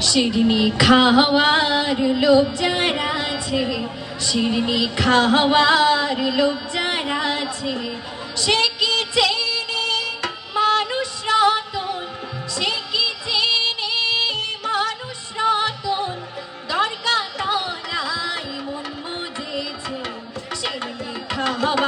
শিরনি খাওয়ার লোক যারা আছে, শিরনি খাওয়ার লোক যারা আছে, সে কি চেনে মানুষ রতন? সে কি চেনে মানুষ রতন? দরকার তলায় মন বুঝেছে শিরনি খাওয়া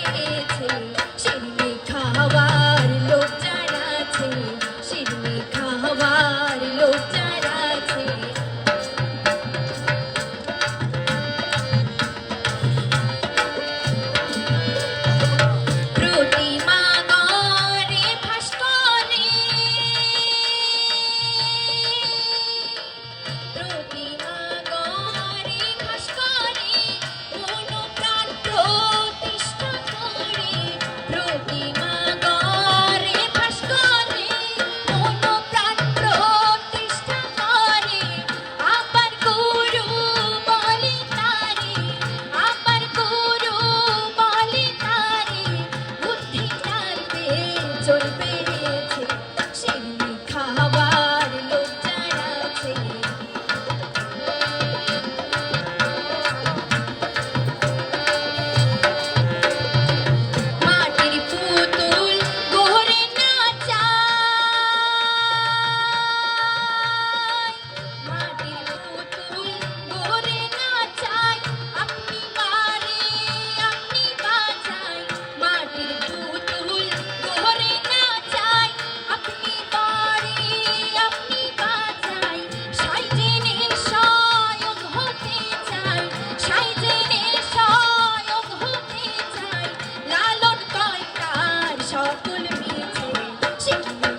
ছেড়েছে 信